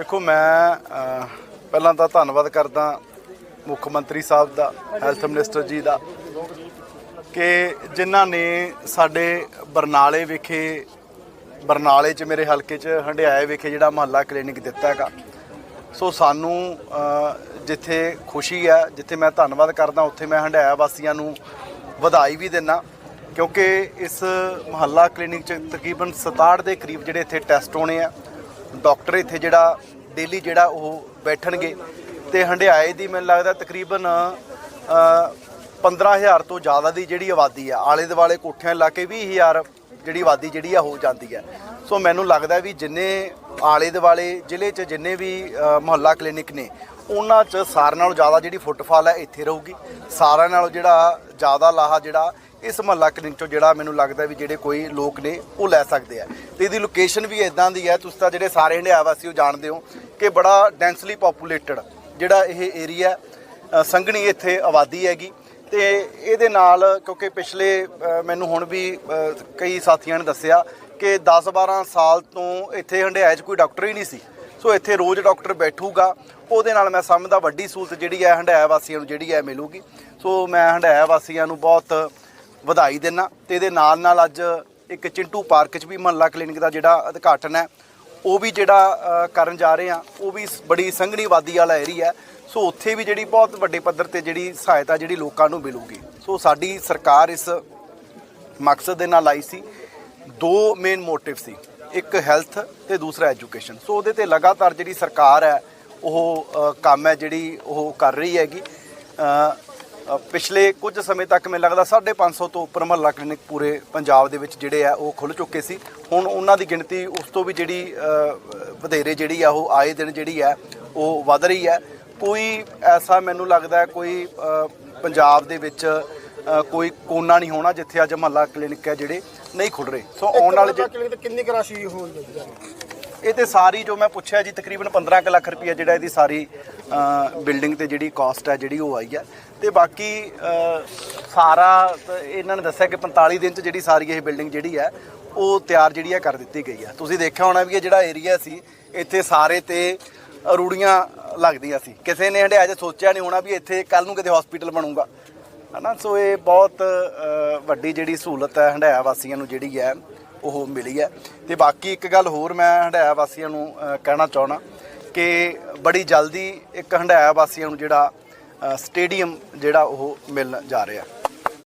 ਦੇਖੋ, ਮੈਂ ਪਹਿਲਾਂ ਤਾਂ ਧੰਨਵਾਦ ਕਰਦਾ ਮੁੱਖ ਮੰਤਰੀ ਸਾਹਿਬ ਦਾ, ਹੈਲਥ ਮਿਨਿਸਟਰ ਜੀ ਦਾ, ਕਿ ਜਿਨ੍ਹਾਂ ਨੇ ਸਾਡੇ ਬਰਨਾਲੇ ਵਿਖੇ, ਬਰਨਾਲੇ 'ਚ ਮੇਰੇ ਹਲਕੇ 'ਚ ਹੰਡਿਆਏ ਵਿਖੇ ਜਿਹੜਾ ਮਹੱਲਾ ਕਲੀਨਿਕ ਦਿੱਤਾ ਹੈਗਾ। ਸੋ ਸਾਨੂੰ ਜਿੱਥੇ ਖੁਸ਼ੀ ਹੈ, ਜਿੱਥੇ ਮੈਂ ਧੰਨਵਾਦ ਕਰਦਾ, ਉੱਥੇ ਮੈਂ ਹੰਡਿਆਇਆ ਵਾਸੀਆਂ ਨੂੰ ਵਧਾਈ ਵੀ ਦਿੰਨਾ, ਕਿਉਂਕਿ ਇਸ ਮਹੱਲਾ ਕਲੀਨਿਕ 'ਚ ਤਕਰੀਬਨ 67 ਦੇ ਕਰੀਬ ਜਿਹੜੇ ਇੱਥੇ ਟੈਸਟ ਹੋਣੇ ਆ ਡਾਕਟਰ ਇੱਥੇ ਜਿਹੜਾ ਡੇਲੀ ਜਿਹੜਾ ਉਹ ਬੈਠਣਗੇ। ਤੇ ਹੰਡਿਆਏ ਦੀ ਮੈਨੂੰ ਲੱਗਦਾ ਤਕਰੀਬਨ ਅ, 15000 ਤੋਂ ਜ਼ਿਆਦਾ ਦੀ ਜਿਹੜੀ ਆਬਾਦੀ ਆ। ਆਲੇ ਦੁਆਲੇ ਕੋਠਿਆਂ ਲਾ ਕੇ 20000 ਜਿਹੜੀ ਆਬਾਦੀ ਜਿਹੜੀ ਆ ਹੋ ਜਾਂਦੀ ਹੈ ਸੋ ਮੈਨੂੰ ਲੱਗਦਾ ਵੀ ਜਿੰਨੇ ਆਲੇ ਦੁਆਲੇ ਜ਼ਿਲ੍ਹੇ 'ਚ ਜਿੰਨੇ ਵੀ ਮੁਹੱਲਾ ਕਲੀਨਿਕ ਨੇ ਉਹਨਾਂ 'ਚ ਸਾਰਿਆਂ ਨਾਲੋਂ ਜ਼ਿਆਦਾ ਜਿਹੜੀ ਫੁੱਟਫਾਲ ਹੈ ਇੱਥੇ ਰਹੂਗੀ। ਸਾਰਿਆਂ ਨਾਲੋਂ ਜਿਹੜਾ ਜ਼ਿਆਦਾ ਲਾਹਾ ਜਿਹੜਾ ਇਸ ਮਹੱਲਾ ਕਲੀਨਿਕ ਚੋਂ ਜਿਹੜਾ ਮੈਨੂੰ ਲੱਗਦਾ ਵੀ ਜਿਹੜੇ ਕੋਈ ਲੋਕ ਨੇ ਉਹ ਲੈ ਸਕਦੇ ਆ। ਤੇ ਇਹਦੀ ਲੋਕੇਸ਼ਨ ਵੀ ਇਦਾਂ ਦੀ ਹੈ, ਤੁਸੀਂ ਤਾਂ ਜਿਹੜੇ ਸਾਰੇ ਹੰਡਿਆ ਵਾਸੀ ਉਹ ਜਾਣਦੇ ਹੋ ਕਿ ਬੜਾ ਡੈਂਸਲੀ ਪੋਪੂਲੇਟਡ ਜਿਹੜਾ ਇਹ ਏਰੀਆ ਸੰਘਣੀ ਇੱਥੇ ਆਬਾਦੀ ਹੈਗੀ। ਤੇ ਇਹਦੇ ਨਾਲ ਕਿਉਂਕਿ ਪਿਛਲੇ ਮੈਨੂੰ ਹੁਣ ਵੀ ਕਈ ਸਾਥੀਆਂ ਨੇ ਦੱਸਿਆ ਕਿ 10-12 ਸਾਲ ਤੋਂ ਇੱਥੇ ਹੰਡਿਆਏ 'ਚ ਕੋਈ ਡਾਕਟਰ ਹੀ ਨਹੀਂ ਸੀ। ਸੋ ਇੱਥੇ ਰੋਜ਼ ਡਾਕਟਰ ਬੈਠੂਗਾ, ਉਹਦੇ ਨਾਲ ਮੈਂ ਸਮਝਦਾ ਵੱਡੀ ਸਹੂਲਤ ਜਿਹੜੀ ਹੈ ਹੰਡਿਆਇਆ ਵਾਸੀਆਂ ਨੂੰ ਜਿਹੜੀ ਹੈ ਮਿਲੂਗੀ। ਸੋ ਮੈਂ ਹੰਡਾਇਆ ਵਾਸੀਆਂ ਨੂੰ ਬਹੁਤ ਵਧਾਈ ਦਿੰਨਾ ਤੇ ਇਹਦੇ ਨਾਲ ਨਾਲ ਅੱਜ ਇੱਕ ਚਿੰਟੂ ਪਾਰਕ 'ਚ ਵੀ ਮਹੱਲਾ ਕਲੀਨਿਕ ਦਾ ਜਿਹੜਾ ਉਦਘਾਟਨ ਹੈ, ਉਹ ਵੀ ਜਿਹੜਾ ਕਰਨ ਜਾ ਰਹੇ ਆ ਉਹ ਵੀ ਬੜੀ ਸੰਘਣੀ ਆਬਾਦੀ ਵਾਲਾ ਏਰੀਆ ਸੋ ਉੱਥੇ ਵੀ ਜਿਹੜੀ ਬਹੁਤ ਵੱਡੇ ਪੱਧਰ ਤੇ ਜਿਹੜੀ ਸਹਾਇਤਾ ਜਿਹੜੀ ਲੋਕਾਂ ਨੂੰ ਮਿਲੂਗੀ। ਸੋ ਸਾਡੀ ਸਰਕਾਰ ਇਸ ਮਕਸਦ ਦੇ ਨਾਲ ਆਈ ਸੀ। ਦੋ ਮੇਨ ਮੋਟਿਵ ਸੀ। ਇੱਕ ਹੈਲਥ ਤੇ ਦੂਸਰਾ ਐਜੂਕੇਸ਼ਨ ਸੋ ਉਹਦੇ ਤੇ ਲਗਾਤਾਰ ਜਿਹੜੀ ਸਰਕਾਰ ਹੈ, ਉਹ ਕੰਮ ਹੈ ਜਿਹੜੀ ਉਹ ਕਰ ਰਹੀ ਹੈਗੀ। ਪਿਛਲੇ ਕੁਝ ਸਮੇਂ ਤੱਕ ਮੈਨੂੰ ਲੱਗਦਾ 550 ਤੋਂ ਉੱਪਰ ਮਹੱਲਾ ਕਲੀਨਿਕ ਪੂਰੇ ਪੰਜਾਬ ਦੇ ਵਿੱਚ ਜਿਹੜੇ ਆ ਉਹ ਖੁੱਲ ਚੁੱਕੇ ਸੀ। ਹੁਣ ਉਹਨਾਂ ਦੀ ਗਿਣਤੀ ਉਸ ਤੋਂ ਵੀ ਜਿਹੜੀ ਵਧੇਰੇ ਜਿਹੜੀ ਆ ਉਹ ਆਏ ਦਿਨ ਜਿਹੜੀ ਆ ਉਹ ਵਧ ਰਹੀ ਹੈ ਕੋਈ ਐਸਾ ਮੈਨੂੰ ਲੱਗਦਾ ਕੋਈ ਪੰਜਾਬ ਦੇ ਵਿੱਚ ਕੋਈ ਕੋਨਾ ਨਹੀਂ ਹੋਣਾ ਜਿੱਥੇ ਅੱਜ ਮਹੱਲਾ ਕਲੀਨਿਕ ਹੈ ਜਿਹੜੇ ਨਹੀਂ ਖੁੱਲ ਰਹੇ। ਸੋ ਆਉਣ ਵਾਲੇ ਕਿੰਨੀ ਕੁ ਰਾਸ਼ੀ ਹੋਈ ਹੈ ਇਹ ਤੇ ਸਾਰੀ ਜੋ ਮੈਂ ਪੁੱਛਿਆ ਜੀ, ਤਕਰੀਬਨ 15 ਕੁ ਲੱਖ ਰੁਪਈਆ ਜਿਹੜਾ ਇਹਦੀ ਸਾਰੀ ਬਿਲਡਿੰਗ ਤੇ ਜਿਹੜੀ ਕਾਸਟ ਹੈ ਜਿਹੜੀ ਉਹ ਆਈ ਹੈ। ਤੇ ਬਾਕੀ ਸਾਰਾ ਇਹਨਾਂ ਨੇ ਦੱਸਿਆ ਕਿ 45 ਦਿਨ ਚ ਜਿਹੜੀ ਸਾਰੀ ਇਹ ਬਿਲਡਿੰਗ ਜਿਹੜੀ ਹੈ, ਉਹ ਤਿਆਰ ਜਿਹੜੀ ਹੈ ਕਰ ਦਿੱਤੀ ਗਈ ਹੈ। ਤੁਸੀਂ ਦੇਖਿਆ ਹੋਣਾ ਵੀ ਇਹ ਜਿਹੜਾ ਏਰੀਆ ਸੀ, ਇੱਥੇ ਸਾਰੇ ਤੇ ਰੂੜੀਆਂ ਲੱਗਦੀਆਂ ਸੀ। ਕਿਸੇ ਨੇ ਹੰਡਿਆ ਜੇ ਸੋਚਿਆ ਨਹੀਂ ਹੋਣਾ ਵੀ ਇੱਥੇ ਕੱਲ ਨੂੰ ਕਿਤੇ ਹਸਪੀਟਲ ਬਣੂਗਾ। ਹਨਾ, ਸੋ ਇਹ ਬਹੁਤ ਵੱਡੀ ਜਿਹੜੀ ਸਹੂਲਤ ਹੈ ਹੰਡਿਆ ਵਾਸੀਆਂ ਨੂੰ ਜਿਹੜੀ ਹੈ ਉਹ ਮਿਲੀ ਹੈ। ਤੇ ਬਾਕੀ ਇੱਕ ਗੱਲ ਹੋਰ ਮੈਂ ਹੰਡਾਇਆ ਵਾਸੀਆਂ ਨੂੰ ਕਹਿਣਾ ਚਾਹਣਾ ਕਿ ਬੜੀ ਜਲਦੀ ਇੱਕ ਹੰਡਾਇਆ ਵਾਸੀਆਂ ਨੂੰ ਜਿਹੜਾ ਸਟੇਡੀਅਮ ਜਿਹੜਾ ਉਹ ਮਿਲਣ ਜਾ ਰਿਹਾ।